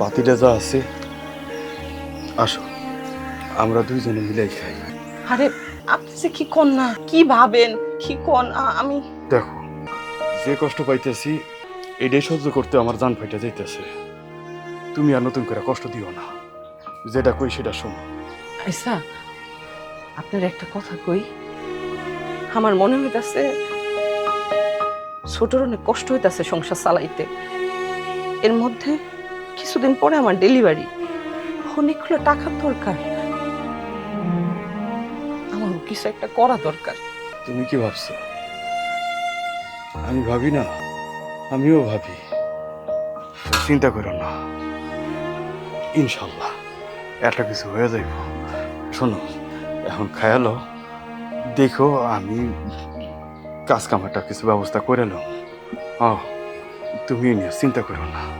পাতিটা যা আছে আসো। আমরা দুইজনে মিলাই খাই। আরে আপনি যে কি কন না কি ভাবেন কি কন আমি দেখো যে কষ্ট পাইতেছি এটাই সহ্য করতে আমার জান ফাইটা যাইতেছে। তুমি আর নতুন করে কষ্ট দিও না। যেটা কই সেটা শোনো। আইসা আপনার একটা কথা কই। আমার মনে হইতাছে ছোটর অনেক কষ্ট হইতাছে সংসার চালাইতে। এর মধ্যে কিছুদিন পরে আমার ডেলিভারি। অনেকগুলো টাকার দরকার। আমার কিছু একটা করা দরকার। তুমি কি ভাবছ? আমি ভাবি না, আমিও ভাবি। চিন্তা করো না। ইনশাল্লাহ, একটা কিছু হয়ে যাইব। শোনো, এখন খায়ালো দেখো, আমি কাজ কামাটা কিছু ব্যবস্থা করে লো ও তুমি নিয়ে চিন্তা করো না।